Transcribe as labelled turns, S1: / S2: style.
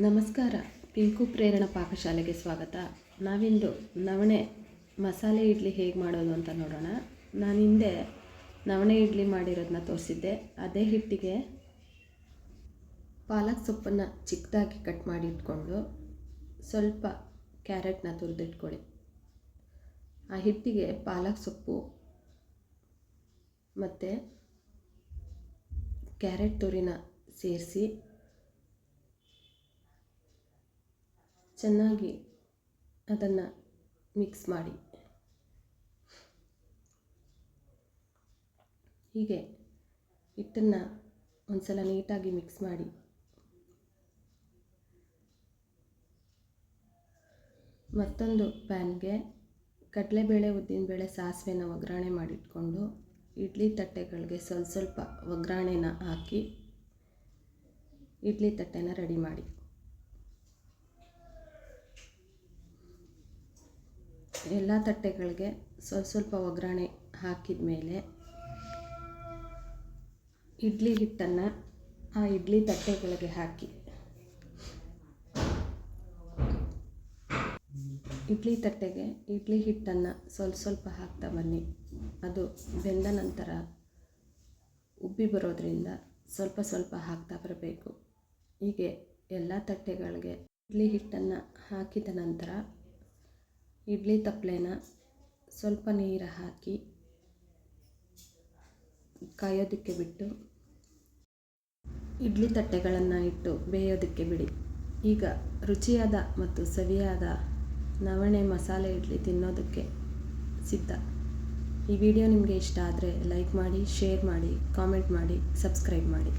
S1: ನಮಸ್ಕಾರ. ಪಿಂಕು ಪ್ರೇರಣ ಪಾಕಶಾಲೆಗೆ ಸ್ವಾಗತ. ನಾವಿಂದು ನವಣೆ ಮಸಾಲೆ ಇಡ್ಲಿ ಹೇಗೆ ಮಾಡೋದು ಅಂತ ನೋಡೋಣ. ನಾನು ಹಿಂದೆ ನವಣೆ ಇಡ್ಲಿ ಮಾಡಿರೋದನ್ನ ತೋರಿಸಿದ್ದೆ. ಅದೇ ಹಿಟ್ಟಿಗೆ ಪಾಲಕ್ ಸೊಪ್ಪನ್ನು ಚಿಕ್ಕದಾಗಿ ಕಟ್ ಮಾಡಿ ಇಟ್ಕೊಂಡು ಸ್ವಲ್ಪ ಕ್ಯಾರೆಟ್ನ ತುರಿದಿಟ್ಕೊಳ್ಳಿ. ಆ ಹಿಟ್ಟಿಗೆ ಪಾಲಕ್ ಸೊಪ್ಪು ಮತ್ತು ಕ್ಯಾರೆಟ್ ತುರಿನ ಸೇರಿಸಿ ಚೆನ್ನಾಗಿ ಅದನ್ನು ಮಿಕ್ಸ್ ಮಾಡಿ. ಹೀಗೆ ಹಿಟ್ಟನ್ನು ಒಂದ್ಸಲ ನೀಟಾಗಿ ಮಿಕ್ಸ್ ಮಾಡಿ. ಮತ್ತೊಂದು ಪ್ಯಾನ್ಗೆ ಕಡಲೆಬೇಳೆ ಉದ್ದಿನಬೇಳೆ ಸಾಸಿವೆನ ಒಗ್ಗರಣೆ ಮಾಡಿಟ್ಕೊಂಡು ಇಡ್ಲಿ ತಟ್ಟೆಗಳಿಗೆ ಸ್ವಲ್ಪ ಸ್ವಲ್ಪ ಒಗ್ಗರಣೆನ ಹಾಕಿ ಇಡ್ಲಿ ತಟ್ಟೆನ ರೆಡಿ ಮಾಡಿ. ಎಲ್ಲ ತಟ್ಟೆಗಳಿಗೆ ಸ್ವಲ್ಪ ಸ್ವಲ್ಪ ಒಗ್ಗರಣೆ ಹಾಕಿದ ಮೇಲೆ ಇಡ್ಲಿ ಹಿಟ್ಟನ್ನು ಆ ಇಡ್ಲಿ ತಟ್ಟೆಗಳಿಗೆ ಹಾಕಿ. ಇಡ್ಲಿ ತಟ್ಟೆಗೆ ಇಡ್ಲಿ ಹಿಟ್ಟನ್ನು ಸ್ವಲ್ಪ ಸ್ವಲ್ಪ ಹಾಕ್ತಾ ಬನ್ನಿ. ಅದು ಬೆಂದ ನಂತರ ಉಬ್ಬಿ ಬರೋದರಿಂದ ಸ್ವಲ್ಪ ಸ್ವಲ್ಪ ಹಾಕ್ತಾ ಬರಬೇಕು. ಹೀಗೆ ಎಲ್ಲ ತಟ್ಟೆಗಳಿಗೆ ಇಡ್ಲಿ ಹಿಟ್ಟನ್ನು ಹಾಕಿದ ನಂತರ ಇಡ್ಲಿ ತಪ್ಪಲೆನ ಸ್ವಲ್ಪ ನೀರು ಹಾಕಿ ಕಾಯೋದಕ್ಕೆ ಬಿಟ್ಟು ಇಡ್ಲಿ ತಟ್ಟೆಗಳನ್ನು ಇಟ್ಟು ಬೇಯೋದಕ್ಕೆ ಬಿಡಿ. ಈಗ ರುಚಿಯಾದ ಮತ್ತು ಸವಿಯಾದ ನವಣೆ ಮಸಾಲೆ ಇಡ್ಲಿ ತಿನ್ನೋದಕ್ಕೆ ಸಿದ್ಧ. ಈ ವಿಡಿಯೋ ನಿಮಗೆ ಇಷ್ಟ ಆದರೆ ಲೈಕ್ ಮಾಡಿ, ಶೇರ್ ಮಾಡಿ, ಕಾಮೆಂಟ್ ಮಾಡಿ, ಸಬ್ಸ್ಕ್ರೈಬ್ ಮಾಡಿ.